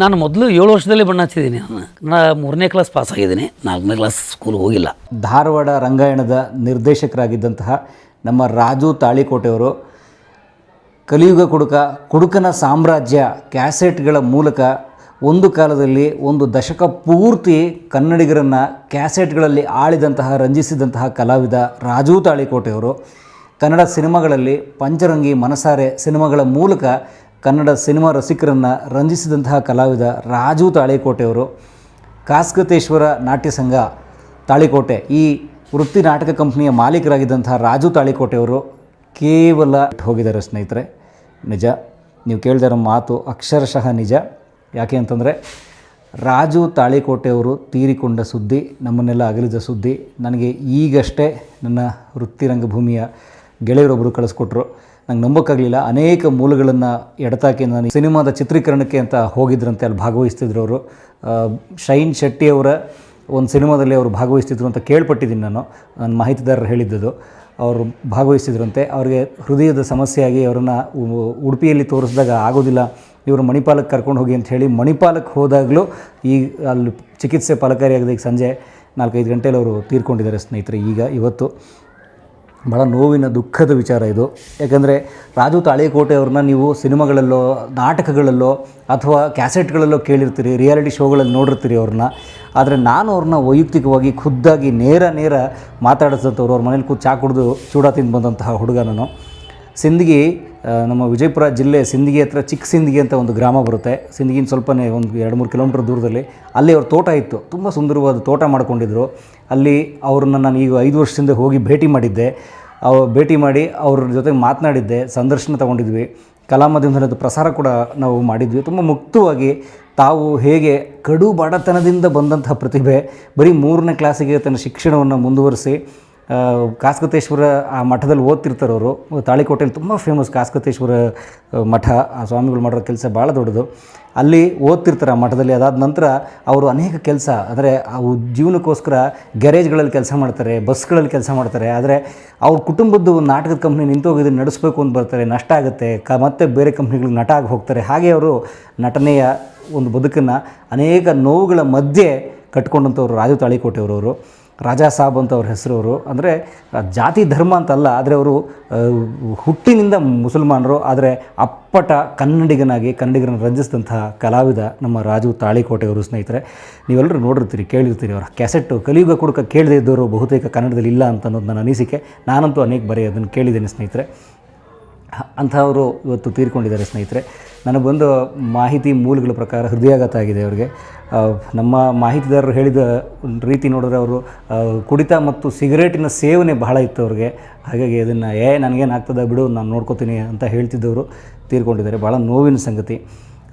ನಾನು ಮೊದಲು ಏಳು ವರ್ಷದಲ್ಲಿ ಬಣ್ಣ ಹಚ್ಚಿದ್ದೀನಿ. ನಾನು ನಾ ಮೂರನೇ ಕ್ಲಾಸ್ ಪಾಸ್ ಆಗಿದ್ದೀನಿ. ನಾಲ್ಕನೇ ಕ್ಲಾಸ್ ಸ್ಕೂಲ್ ಹೋಗಿಲ್ಲ. ಧಾರವಾಡ ರಂಗಾಯಣದ ನಿರ್ದೇಶಕರಾಗಿದ್ದಂತಹ ನಮ್ಮ ರಾಜು ತಾಳಿಕೋಟೆಯವರು ಕಲಿಯುಗ ಕುಡುಕ, ಕುಡುಕನ ಸಾಮ್ರಾಜ್ಯ ಕ್ಯಾಸೆಟ್ಗಳ ಮೂಲಕ ಒಂದು ಕಾಲದಲ್ಲಿ ಒಂದು ದಶಕ ಪೂರ್ತಿ ಕನ್ನಡಿಗರನ್ನು ಕ್ಯಾಸೆಟ್ಗಳಲ್ಲಿ ಆಳಿದಂತಹ, ರಂಜಿಸಿದಂತಹ ಕಲಾವಿದ ರಾಜು ತಾಳಿಕೋಟೆಯವರು ಕನ್ನಡ ಸಿನಿಮಾಗಳಲ್ಲಿ ಪಂಚರಂಗಿ, ಮನಸಾರೆ ಸಿನಿಮಾಗಳ ಮೂಲಕ ಕನ್ನಡ ಸಿನಿಮಾ ರಸಿಕರನ್ನು ರಂಜಿಸಿದಂತಹ ಕಲಾವಿದ ರಾಜು ತಾಳಿಕೋಟೆಯವರು, ಕಾಸ್ಕತೇಶ್ವರ ನಾಟ್ಯ ಸಂಘ ತಾಳಿಕೋಟೆ, ಈ ವೃತ್ತಿ ನಾಟಕ ಕಂಪ್ನಿಯ ಮಾಲೀಕರಾಗಿದ್ದಂತಹ ರಾಜು ತಾಳಿಕೋಟೆಯವರು ಕೇವಲ ಹೋಗಿದ್ದಾರೆ ಸ್ನೇಹಿತರೆ. ನಿಜ, ನೀವು ಕೇಳಿದಿರೋ ಮಾತು ಅಕ್ಷರಶಃ ನಿಜ. ಯಾಕೆ ಅಂತಂದರೆ, ರಾಜು ತಾಳಿಕೋಟೆಯವರು ತೀರಿಕೊಂಡ ಸುದ್ದಿ, ನಮ್ಮನ್ನೆಲ್ಲ ಅಗಲಿದ ಸುದ್ದಿ, ನನಗೆ ಈಗಷ್ಟೇ ನನ್ನ ವೃತ್ತಿ ರಂಗಭೂಮಿಯ ಗೆಳೆಯರೊಬ್ಬರು ಕಳಿಸ್ಕೊಟ್ರು. ನಂಗೆ ನಂಬೋಕ್ಕಾಗಲಿಲ್ಲ. ಅನೇಕ ಮೂಲಗಳನ್ನು ಎಡತಾಕಿ ನಾನು ಸಿನಿಮಾದ ಚಿತ್ರೀಕರಣಕ್ಕೆ ಅಂತ ಹೋಗಿದ್ರಂತೆ ಅಲ್ಲಿ ಭಾಗವಹಿಸ್ತಿದ್ರು ಅವರು. ಶೈನ್ ಶೆಟ್ಟಿಯವರ ಒಂದು ಸಿನಿಮಾದಲ್ಲಿ ಅವರು ಭಾಗವಹಿಸ್ತಿದ್ರು ಅಂತ ಕೇಳ್ಪಟ್ಟಿದ್ದೀನಿ ನಾನು. ನನ್ನ ಮಾಹಿತಿದಾರರು ಹೇಳಿದ್ದದು. ಅವರು ಭಾಗವಹಿಸಿದ್ರಂತೆ ಅವರಿಗೆ ಹೃದಯದ ಸಮಸ್ಯೆಯಾಗಿ ಅವರನ್ನು ಉಡುಪಿಯಲ್ಲಿ ತೋರಿಸಿದಾಗ ಆಗೋದಿಲ್ಲ. ಇವರು ಮಣಿಪಾಲಕ್ಕೆ ಕರ್ಕೊಂಡು ಹೋಗಿ ಅಂತ ಹೇಳಿ ಮಣಿಪಾಲಕ್ಕೆ ಹೋದಾಗಲೂ ಈ, ಅಲ್ಲಿ ಚಿಕಿತ್ಸೆ ಫಲಕಾರಿಯಾಗದೆ ಈಗ ಸಂಜೆ ನಾಲ್ಕೈದು ಗಂಟೆಯಲ್ಲಿ ಅವರು ತೀರ್ಕೊಂಡಿದ್ದಾರೆ ಸ್ನೇಹಿತರೆ. ಈಗ ಇವತ್ತು ಭಾಳ ನೋವಿನ ದುಃಖದ ವಿಚಾರ ಇದು. ಯಾಕಂದರೆ ರಾಜು ತಾಳೇಕೋಟೆಯವ್ರನ್ನ ನೀವು ಸಿನಿಮಾಗಳಲ್ಲೋ, ನಾಟಕಗಳಲ್ಲೋ ಅಥವಾ ಕ್ಯಾಸೆಟ್ಗಳಲ್ಲೋ ಕೇಳಿರ್ತೀರಿ, ರಿಯಾಲಿಟಿ ಶೋಗಳಲ್ಲಿ ನೋಡಿರ್ತೀರಿ ಅವ್ರನ್ನ. ಆದರೆ ನಾನು ಅವ್ರನ್ನ ವೈಯಕ್ತಿಕವಾಗಿ ಖುದ್ದಾಗಿ ನೇರ ನೇರ ಮಾತಾಡಿಸಿದಂಥವ್ರು ಅವ್ರ ಮನೇಲಿ ಕೂತು ಚಾ ಕುಡಿದು ಚೂಡ ತಿಂದು ಬಂದಂತಹ ಹುಡುಗ ನಾನು. ಸಿಂದಗಿ ನಮ್ಮ ವಿಜಯಪುರ ಜಿಲ್ಲೆ ಸಿಂದಗಿ ಹತ್ರ ಚಿಕ್ಕ ಸಿಂದಗಿ ಅಂತ ಒಂದು ಗ್ರಾಮ ಬರುತ್ತೆ. ಸಿಂದಗಿನ ಸ್ವಲ್ಪನೇ ಒಂದು ಎರಡು ಮೂರು ಕಿಲೋಮೀಟ್ರ್ ದೂರದಲ್ಲಿ. ಅಲ್ಲಿ ಅವ್ರ ತೋಟ ಇತ್ತು. ತುಂಬ ಸುಂದರವಾದ ತೋಟ ಮಾಡ್ಕೊಂಡಿದ್ರು. ಅಲ್ಲಿ ಅವ್ರನ್ನ ನಾನು ಈಗ ಐದು ವರ್ಷದಿಂದ ಹೋಗಿ ಭೇಟಿ ಮಾಡಿದ್ದೆ. ಅವ ಭೇಟಿ ಮಾಡಿ ಅವ್ರ ಜೊತೆ ಮಾತನಾಡಿದ್ದೆ, ಸಂದರ್ಶನ ತಗೊಂಡಿದ್ವಿ. ಕಲಾಮಾಧ್ಯಮದ ಪ್ರಸಾರ ಕೂಡ ನಾವು ಮಾಡಿದ್ವಿ. ತುಂಬ ಮುಕ್ತವಾಗಿ ತಾವು ಹೇಗೆ ಕಡು ಬಡತನದಿಂದ ಬಂದಂತಹ ಪ್ರತಿಭೆ, ಬರೀ ಮೂರನೇ ಕ್ಲಾಸಿಗೆ ತನ್ನ ಶಿಕ್ಷಣವನ್ನು ಮುಂದುವರಿಸಿ ಕಾಸ್ಕತೇಶ್ವರ, ಆ ಮಠದಲ್ಲಿ ಓದ್ತಿರ್ತಾರೆ ಅವರು. ತಾಳಿಕೋಟೆಯಲ್ಲಿ ತುಂಬ ಫೇಮಸ್ ಕಾಸ್ಕತೇಶ್ವರ ಮಠ. ಆ ಸ್ವಾಮಿಗಳು ಮಾಡಿರೋ ಕೆಲಸ ಭಾಳ ದೊಡ್ಡದು. ಅಲ್ಲಿ ಓದ್ತಿರ್ತಾರೆ ಆ ಮಠದಲ್ಲಿ. ಅದಾದ ನಂತರ ಅವರು ಅನೇಕ ಕೆಲಸ. ಅಂದರೆ ಅವು ಜೀವನಕ್ಕೋಸ್ಕರ ಗ್ಯಾರೇಜ್ಗಳಲ್ಲಿ ಕೆಲಸ ಮಾಡ್ತಾರೆ, ಬಸ್ಗಳಲ್ಲಿ ಕೆಲಸ ಮಾಡ್ತಾರೆ. ಆದರೆ ಅವ್ರ ಕುಟುಂಬದ್ದು ಒಂದು ನಾಟಕದ ಕಂಪ್ನಿ ನಿಂತೋಗಿದ್ದು ನಡೆಸಬೇಕು ಅಂತ ಬರ್ತಾರೆ. ನಷ್ಟ ಆಗುತ್ತೆ. ಕ, ಮತ್ತೆ ಬೇರೆ ಕಂಪ್ನಿಗಳಿಗೆ ನಟ ಆಗಿ ಹೋಗ್ತಾರೆ. ಹಾಗೆ ಅವರು ನಟನೆಯ ಒಂದು ಬದುಕನ್ನು ಅನೇಕ ನೋವುಗಳ ಮಧ್ಯೆ ಕಟ್ಕೊಂಡಂಥವ್ರು ರಾಜು ತಾಳಿಕೋಟೆಯವರವರು. ರಾಜಾ ಸಾಬ್ ಅಂತ ಅವ್ರ ಹೆಸರು ಅವರು ಅಂದರೆ ಜಾತಿ ಧರ್ಮ ಅಂತಲ್ಲ, ಆದರೆ ಅವರು ಹುಟ್ಟಿನಿಂದ ಮುಸಲ್ಮಾನರು, ಆದರೆ ಅಪ್ಪಟ ಕನ್ನಡಿಗನಾಗಿ, ಕನ್ನಡಿಗರನ್ನು ರಂಜಿಸಿದಂತಹ ಕಲಾವಿದ ನಮ್ಮ ರಾಜು ತಾಳಿಕೋಟೆಯವರು ಸ್ನೇಹಿತರೆ. ನೀವೆಲ್ಲರೂ ನೋಡಿರ್ತೀರಿ, ಕೇಳಿರ್ತೀರಿ ಅವರ ಕ್ಯಾಸೆಟ್ಟು. ಕಲಿಯುಗ ಕುಡುಕ ಕೇಳದೇ ಇದ್ದವರು ಬಹುತೇಕ ಕನ್ನಡದಲ್ಲಿ ಇಲ್ಲ ಅಂತ ಅನ್ನೋದು ನನ್ನ ಅನಿಸಿಕೆ. ನಾನಂತೂ ಅನೇಕ ಬರೆಯೋದನ್ನು ಕೇಳಿದ್ದೇನೆ ಸ್ನೇಹಿತರೆ. ಅಂಥವರು ಇವತ್ತು ತೀರ್ಕೊಂಡಿದ್ದಾರೆ ಸ್ನೇಹಿತರೆ. ನನಗೆ ಬಂದು ಮಾಹಿತಿ ಮೂಲಗಳ ಪ್ರಕಾರ ಹೃದಯಾಘಾತ ಆಗಿದೆ ಅವರಿಗೆ. ನಮ್ಮ ಮಾಹಿತಿದಾರರು ಹೇಳಿದ ರೀತಿ ನೋಡಿದ್ರೆ ಅವರು ಕುಡಿತ ಮತ್ತು ಸಿಗರೇಟಿನ ಸೇವನೆ ಬಹಳ ಇತ್ತು ಅವ್ರಿಗೆ. ಹಾಗಾಗಿ ಅದನ್ನು, ಏ, ನನಗೇನು ಆಗ್ತದೆ ಬಿಡು, ನಾನು ನೋಡ್ಕೋತೀನಿ ಅಂತ ಹೇಳ್ತಿದ್ದವರು ತೀರ್ಕೊಂಡಿದ್ದಾರೆ. ಭಾಳ ನೋವಿನ ಸಂಗತಿ.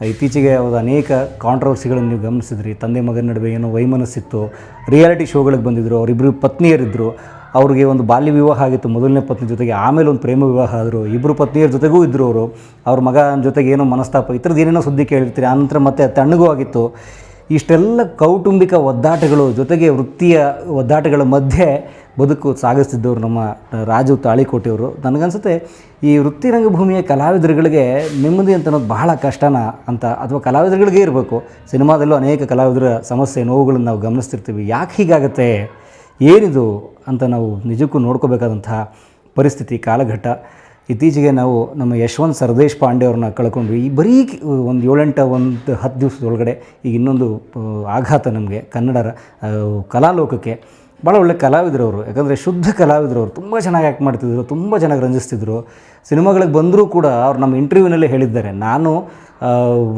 ಇತ್ತೀಚೆಗೆ ಅವರು ಅನೇಕ ಕಾಂಟ್ರವರ್ಸಿಗಳನ್ನು ನೀವು ಗಮನಿಸಿದ್ರಿ. ತಂದೆ ಮಗನ ನಡುವೆ ಏನೋ ವೈಮನಸ್ಸಿತ್ತು. ರಿಯಾಲಿಟಿ ಶೋಗಳಿಗೆ ಬಂದಿದ್ದರು ಅವರಿಬ್ಬರು ಪತ್ನಿಯರಿದ್ದರು ಅವ್ರಿಗೆ ಒಂದು ಬಾಲ್ಯ ವಿವಾಹ ಆಗಿತ್ತು ಮೊದಲನೇ ಪತ್ನಿ ಜೊತೆಗೆ, ಆಮೇಲೆ ಒಂದು ಪ್ರೇಮ ವಿವಾಹ ಆದರು. ಇಬ್ಬರು ಪತ್ನಿಯರ ಜೊತೆಗೂ ಇದ್ದರು ಅವರು. ಅವ್ರ ಮಗನ ಜೊತೆಗೆ ಏನೋ ಮನಸ್ತಾಪ, ಈ ಥರದ್ದು ಏನೇನೋ ಸುದ್ದಿ ಕೇಳಿರ್ತೀರಿ. ಆನಂತರ ಮತ್ತೆ ತಣ್ಣಗೂ ಆಗಿತ್ತು. ಇಷ್ಟೆಲ್ಲ ಕೌಟುಂಬಿಕ ಒದ್ದಾಟಗಳು, ಜೊತೆಗೆ ವೃತ್ತಿಯ ಒದ್ದಾಟಗಳ ಮಧ್ಯೆ ಬದುಕು ಸಾಗಿಸ್ತಿದ್ದವರು ನಮ್ಮ ರಾಜು ತಾಳಿಕೋಟೆಯವರು. ನನಗನ್ಸುತ್ತೆ, ಈ ವೃತ್ತಿ ರಂಗಭೂಮಿಯ ಕಲಾವಿದರುಗಳಿಗೆ ನೆಮ್ಮದಿ ಅಂತ ಅನ್ನೋದು ಬಹಳ ಕಷ್ಟನ ಅಂತ, ಅಥವಾ ಕಲಾವಿದರುಗಳಿಗೆ ಇರಬೇಕು. ಸಿನಿಮಾದಲ್ಲೂ ಅನೇಕ ಕಲಾವಿದರ ಸಮಸ್ಯೆ, ನೋವುಗಳನ್ನು ನಾವು ಗಮನಿಸ್ತಿರ್ತೀವಿ. ಯಾಕೆ ಹೀಗಾಗತ್ತೆ? ಏನಿದು ಅಂತ ನಾವು ನಿಜಕ್ಕೂ ನೋಡ್ಕೋಬೇಕಾದಂತಹ ಪರಿಸ್ಥಿತಿ, ಕಾಲಘಟ್ಟ. ಇತ್ತೀಚೆಗೆ ನಾವು ನಮ್ಮ ಯಶವಂತ್ ಸರ್ದೇಶ್ ಪಾಂಡೆ ಅವ್ರನ್ನ ಕಳ್ಕೊಂಡ್ವಿ ಈ ಬರೀ ಒಂದು ಏಳೆಂಟು, ಒಂದು ಹತ್ತು ದಿವಸದೊಳಗಡೆ ಈಗ ಇನ್ನೊಂದು ಆಘಾತ ನಮಗೆ ಕನ್ನಡರ ಕಲಾಲೋಕಕ್ಕೆ ಭಾಳ ಒಳ್ಳೆ ಕಲಾವಿದರು ಅವರು. ಯಾಕಂದರೆ ಶುದ್ಧ ಕಲಾವಿದರು ಅವರು. ತುಂಬ ಚೆನ್ನಾಗಿ ಆ್ಯಕ್ಟ್ ಮಾಡ್ತಿದ್ರು, ತುಂಬ ಚೆನ್ನಾಗಿ ರಂಜಿಸ್ತಿದ್ರು. ಸಿನಿಮಾಗಳಿಗೆ ಬಂದರೂ ಕೂಡ ಅವ್ರು ನಮ್ಮ ಇಂಟರ್ವ್ಯೂನಲ್ಲಿ ಹೇಳಿದ್ದಾರೆ. ನಾನು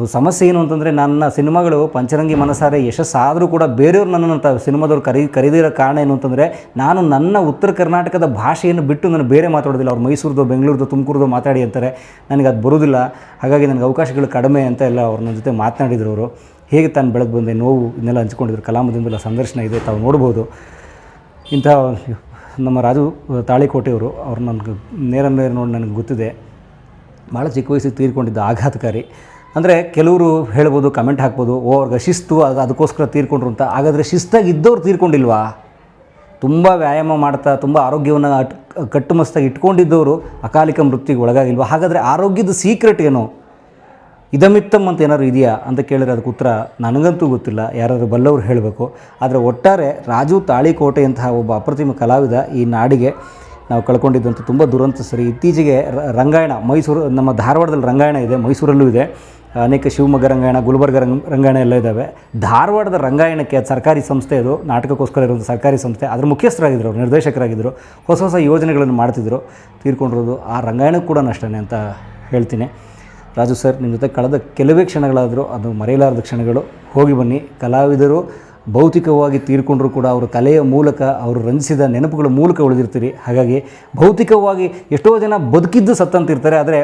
ಸಮಸ್ಯೆ ಏನು ಅಂತಂದರೆ ನನ್ನ ಸಿನಿಮಾಗಳು ಪಂಚರಂಗಿ ಮನಸಾರೆ ಯಶಸ್ಸಾದರೂ ಕೂಡ ಬೇರೆಯವ್ರು ನನ್ನನ್ನು ತ ಸಿನಿಮಾದವ್ರು ಕರಿ, ಕರೀದಿರೋ ಕಾರಣ ಏನು ಅಂತಂದರೆ ನಾನು ನನ್ನ ಉತ್ತರ ಕರ್ನಾಟಕದ ಭಾಷೆಯನ್ನು ಬಿಟ್ಟು ನಾನು ಬೇರೆ ಮಾತಾಡೋದಿಲ್ಲ. ಅವ್ರು ಮೈಸೂರ್ದು, ಬೆಂಗಳೂರ್ದು, ತುಮಕೂರ್ದು ಮಾತಾಡಿ ಅಂತಾರೆ. ನನಗೆ ಅದು ಬರೋದಿಲ್ಲ. ಹಾಗಾಗಿ ನನಗೆ ಅವಕಾಶಗಳು ಕಡಿಮೆ ಅಂತ ಎಲ್ಲ ಅವ್ರ ನನ್ನ ಜೊತೆ ಮಾತನಾಡಿದ್ರು ಅವರು. ಹೇಗೆ ತಾನು ಬೆಳಗ್ಗೆ ಬಂದೆ ನೋವು, ಇದನ್ನೆಲ್ಲ ಹಂಚ್ಕೊಂಡಿದ್ರು. ಕಲಾಮದಿಂದೆಲ್ಲ ಸಂದರ್ಶನ ಇದೆ, ತಾವು ನೋಡ್ಬೋದು. ಇಂಥ ನಮ್ಮ ರಾಜು ತಾಳಿಕೋಟೆಯವರು, ಅವ್ರು ನನಗೆ ನೇರ ನೇರ ನೋಡಿ ನನಗೆ ಗೊತ್ತಿದೆ. ಭಾಳ ಚಿಕ್ಕ ವಯಸ್ಸಿಗೆ ತೀರ್ಕೊಂಡಿದ್ದ ಆಘಾತಕಾರಿ. ಅಂದರೆ ಕೆಲವರು ಹೇಳ್ಬೋದು ಕಮೆಂಟ್ ಹಾಕ್ಬೋದು, ಓ, ಅವ್ರಿಗೆ ಶಿಸ್ತು ಅದು ಅದಕ್ಕೋಸ್ಕರ ತೀರ್ಕೊಂಡ್ರು ಅಂತ. ಹಾಗಾದರೆ ಶಿಸ್ತಾಗಿ ಇದ್ದವ್ರು ತೀರ್ಕೊಂಡಿಲ್ವಾ? ತುಂಬ ವ್ಯಾಯಾಮ ಮಾಡ್ತಾ, ತುಂಬ ಆರೋಗ್ಯವನ್ನು ಕಟ್ಟುಮಸ್ತಾಗಿ ಇಟ್ಕೊಂಡಿದ್ದವರು ಅಕಾಲಿಕ ಮೃತ್ಯುಗೆ ಒಳಗಾಗಿಲ್ವಾ? ಹಾಗಾದರೆ ಆರೋಗ್ಯದ ಸೀಕ್ರೆಟ್ ಏನು? ಇದಮಿತ್ತಮ್ ಅಂತ ಏನಾದ್ರು ಇದೆಯಾ ಅಂತ ಕೇಳಿದ್ರೆ ಅದಕ್ಕೆ ಉತ್ತರ ನನಗಂತೂ ಗೊತ್ತಿಲ್ಲ. ಯಾರಾದರೂ ಬಲ್ಲವರು ಹೇಳಬೇಕು. ಆದರೆ ಒಟ್ಟಾರೆ ರಾಜು ತಾಳಿಕೋಟೆಯಂತಹ ಒಬ್ಬ ಅಪ್ರತಿಮ ಕಲಾವಿದ ಈ ನಾಡಿಗೆ ನಾವು ಕಳ್ಕೊಂಡಿದ್ದಂಥ ತುಂಬ ದುರಂತ ಸರಿ. ಇತ್ತೀಚೆಗೆ ರಂಗಾಯಣ ಮೈಸೂರು ನಮ್ಮ ಧಾರವಾಡದಲ್ಲಿ ರಂಗಾಯಣ ಇದೆ ಮೈಸೂರಲ್ಲೂ ಇದೆ. ಅನೇಕ ಶಿವಮೊಗ್ಗ ರಂಗಾಯಣ ಗುಲ್ಬರ್ಗ ರಂಗ ರಂಗಾಯಣ ಎಲ್ಲ ಇದ್ದಾವೆ ಧಾರವಾಡದ ರಂಗಾಯಣಕ್ಕೆ ಸರ್ಕಾರಿ ಸಂಸ್ಥೆ ಅದು. ನಾಟಕಕ್ಕೋಸ್ಕರ ಇರುವಂಥ ಸರ್ಕಾರಿ ಸಂಸ್ಥೆ. ಅದರ ಮುಖ್ಯಸ್ಥರಾಗಿದ್ದರು ಅವ್ರು, ನಿರ್ದೇಶಕರಾಗಿದ್ದರು ಹೊಸ ಹೊಸ ಯೋಜನೆಗಳನ್ನು ಮಾಡ್ತಿದ್ದರು ತೀರ್ಕೊಂಡಿರೋದು ಆ ರಂಗಾಯಣಕ್ಕೆ ಕೂಡ ನಷ್ಟನೇ ಅಂತ ಹೇಳ್ತೀನಿ. ರಾಜು ಸರ್, ನಿಮ್ಮ ಜೊತೆ ಕಳೆದ ಕೆಲವೇ ಕ್ಷಣಗಳಾದರೂ ಅದು ಮರೆಯಲಾರದ ಕ್ಷಣಗಳು. ಹೋಗಿ ಬನ್ನಿ. ಕಲಾವಿದರು ಭೌತಿಕವಾಗಿ ತೀರ್ಕೊಂಡ್ರೂ ಕೂಡ ಅವರು ಕಲೆಯ ಮೂಲಕ ಅವರು ರಂಜಿಸಿದ ನೆನಪುಗಳ ಮೂಲಕ ಉಳಿದಿರ್ತೀರಿ. ಹಾಗಾಗಿ ಭೌತಿಕವಾಗಿ ಎಷ್ಟೋ ಜನ ಬದುಕಿದ್ದು ಸತ್ತಂತಿರ್ತಾರೆ, ಆದರೆ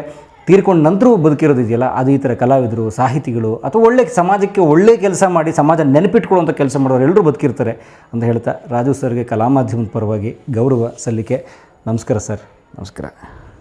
ತೀರ್ಕೊಂಡ ನಂತರವೂ ಬದುಕಿರೋದಿದೆಯಲ್ಲ ಅದು ಈ ಥರ ಕಲಾವಿದರು, ಸಾಹಿತಿಗಳು ಅಥವಾ ಒಳ್ಳೆ ಸಮಾಜಕ್ಕೆ ಒಳ್ಳೆ ಕೆಲಸ ಮಾಡಿ, ಸಮಾಜ ನೆನಪಿಟ್ಕೊಳ್ಳುವಂಥ ಕೆಲಸ ಮಾಡೋರು ಎಲ್ಲರೂ ಬದುಕಿರ್ತಾರೆ ಅಂತ ಹೇಳ್ತಾ ರಾಜು ಸರ್ಗೆ ಕಲಾ ಮಾಧ್ಯಮದ ಪರವಾಗಿ ಗೌರವ ಸಲ್ಲಿಕೆ. ನಮಸ್ಕಾರ ಸರ್. ನಮಸ್ಕಾರ.